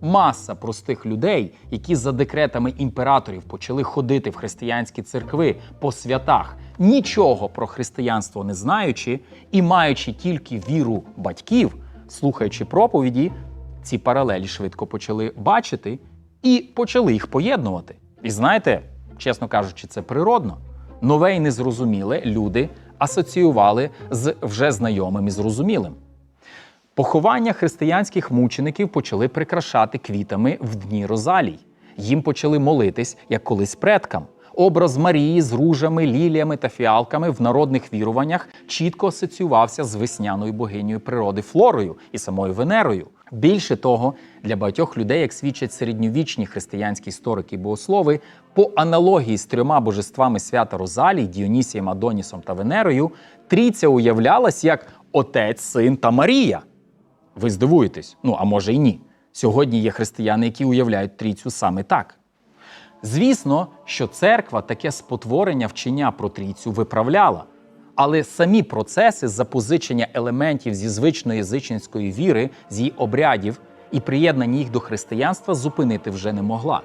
Маса простих людей, які за декретами імператорів почали ходити в християнські церкви по святах, нічого про християнство не знаючи і маючи тільки віру батьків, слухаючи проповіді, ці паралелі швидко почали бачити і почали їх поєднувати. І знаєте, чесно кажучи, це природно. Нове і незрозуміле люди асоціювали з вже знайомим і зрозумілим. Поховання християнських мучеників почали прикрашати квітами в дні розалій. Їм почали молитись, як колись предкам. Образ Марії з ружами, ліліями та фіалками в народних віруваннях чітко асоціювався з весняною богинею природи Флорою і самою Венерою. Більше того, для багатьох людей, як свідчать середньовічні християнські історики і богослови, по аналогії з трьома божествами свята Розалій, Діонісієм, Адонісом та Венерою, трійця уявлялась як Отець, Син та Марія. Ви здивуєтесь, ну а може й ні. Сьогодні є християни, які уявляють трійцю саме так. Звісно, що церква таке спотворення вчення про трійцю виправляла. Але самі процеси запозичення елементів зі звичної язичницької віри, з її обрядів і приєднання їх до християнства зупинити вже не могла.